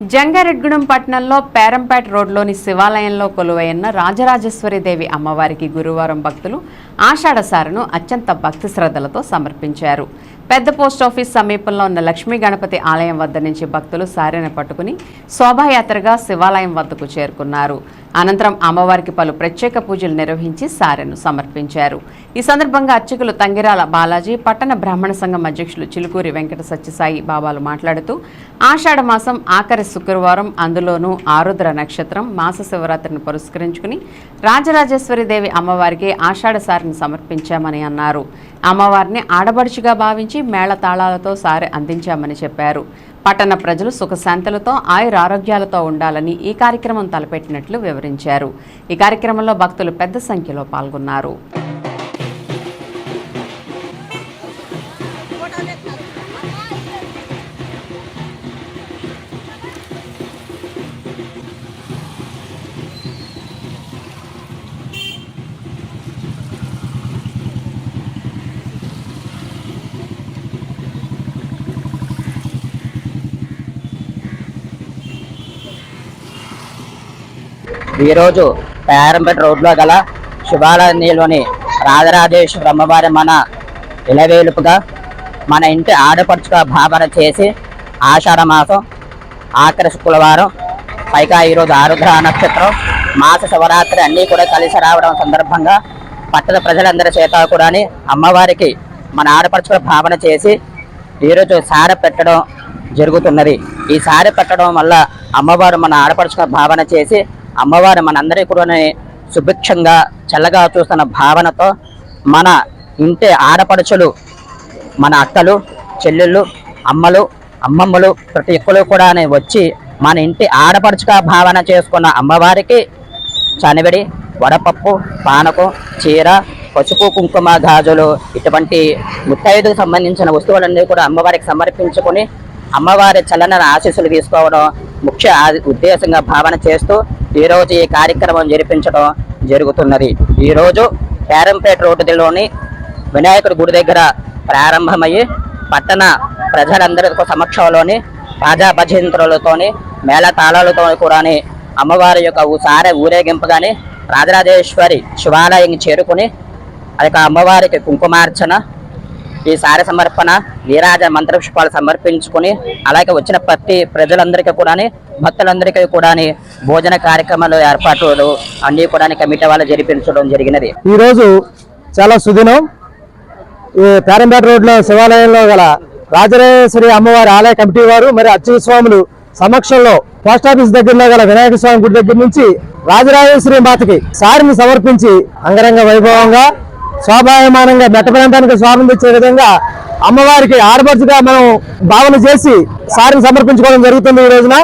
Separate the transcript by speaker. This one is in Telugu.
Speaker 1: జంగారెడ్గూడెం పట్టణంలో పేరంపేట రోడ్లోని శివాలయంలో కొలువైన రాజరాజేశ్వరిదేవి అమ్మవారికి గురువారం భక్తులు ఆషాఢసారను అత్యంత భక్తి శ్రద్ధలతో సమర్పించారు. పెద్ద పోస్ట్ ఆఫీస్ సమీపంలో ఉన్న లక్ష్మీ గణపతి ఆలయం వద్ద నుంచి భక్తులు సారెను పట్టుకుని శోభాయాత్రగా శివాలయం వద్దకు చేరుకున్నారు. అనంతరం అమ్మవారికి పలు ప్రత్యేక పూజలు నిర్వహించి సారెను సమర్పించారు. ఈ సందర్భంగా అర్చకులు తంగిరాల బాలాజీ పట్టణ బ్రాహ్మణ సంఘం అధ్యక్షులు చిలుకూరి వెంకట సత్యసాయి బాబాలు మాట్లాడుతూ ఆషాఢ మాసం ఆఖరి శుక్రవారం అందులోనూ ఆరుద్ర నక్షత్రం మాస శివరాత్రిని పురస్కరించుకుని రాజరాజేశ్వరి దేవి అమ్మవారికి ఆషాఢ సారిని సమర్పించామని అన్నారు. అమ్మవారిని ఆడబడుచుగా భావించి మేళ తాళాలతో సారి అందించామని చెప్పారు. పట్టణ ప్రజలు సుఖశాంతులతో ఆయుర ఆరోగ్యాలతో ఉండాలని ఈ కార్యక్రమం తలపెట్టినట్లు వివరించారు. ఈ కార్యక్రమంలో భక్తులు పెద్ద సంఖ్యలో పాల్గొన్నారు.
Speaker 2: ఈరోజు పేరంపేట రోడ్లో గల శుభాలయంలోని రాజరాజేశ్వర అమ్మవారి మన ఇలవేలుపుగా మన ఇంటి ఆడపడుచుగా భావన చేసి ఆషాఢ మాసం ఆఖరి శుక్రవారం పైగా ఈరోజు ఆరుద్ర నక్షత్రం మాస శివరాత్రి అన్నీ కూడా కలిసి రావడం సందర్భంగా పట్టణ ప్రజలందరి చేత కూడా అమ్మవారికి మన ఆడపడుచుగా భావన చేసి ఈరోజు సార పెట్టడం జరుగుతున్నది. ఈ సారి పెట్టడం వల్ల అమ్మవారు మన ఆడపడుచుగా భావన చేసి అమ్మవారు మనందరి కూడా సుభిక్షంగా చల్లగా చూస్తున్న భావనతో మన ఇంటి ఆడపడుచులు మన అక్కలు చెల్లెళ్ళు అమ్మలు అమ్మమ్మలు ప్రతి ఒక్కరు కూడా వచ్చి మన ఇంటి ఆడపడుచుగా భావన చేసుకున్న అమ్మవారికి చనివిడి వడపప్పు పానకం చీర పసుపు కుంకుమ గాజులు ఇటువంటి ముత్తైదుకు సంబంధించిన వస్తువులన్నీ కూడా అమ్మవారికి సమర్పించుకొని అమ్మవారి చలన ఆశీస్సులు తీసుకోవడం ముఖ్య ఉద్దేశంగా భావన చేస్తూ ఈరోజు ఈ కార్యక్రమం జరిపించడం జరుగుతున్నది. ఈరోజు పేరంపేట రోడ్డులోని వినాయకుడి గుడి దగ్గర ప్రారంభమయ్యి పట్టణ ప్రజలందరి సమక్షంలోని రాజా భజంత్రులతోని మేళ తాళాలతో కూడా అమ్మవారి యొక్క ఊసారే ఊరేగింపుగాని రాజరాజేశ్వరి శివాలయం చేరుకుని అది అమ్మవారికి కుంకుమార్చన ఈ సారి సమర్పణ నీరాజ మంత్రపుష్పాలు సమర్పించుకుని అలాగే వచ్చిన ప్రతి ప్రజలందరికీ కూడా భక్తులందరికీ కూడా భోజన కార్యక్రమాలు ఏర్పాట్లు అన్ని కూడా కమిటీ వాళ్ళు జరిపించడం జరిగినది.
Speaker 3: ఈరోజు చాలా సుదినం. ఈ పేరంపేట రోడ్లో శివాలయంలో గల రాజరాజేశ్వరి అమ్మవారి ఆలయ కమిటీ వారు మరి అచ్యుత స్వాములు సమక్షంలో పోస్ట్ ఆఫీస్ దగ్గరలో గల వినాయక స్వామి గుడి దగ్గర నుంచి రాజరాజేశ్వరి మాతకి సారిని సమర్పించి అంగరంగ వైభవంగా శోభాయమానంగా మెట్ట ప్రాంతానికి స్వామి ఇచ్చే విధంగా అమ్మవారికి ఆడపడుచుగా మనం భావన చేసి సారిని సమర్పించుకోవడం జరుగుతుంది ఈ రోజున.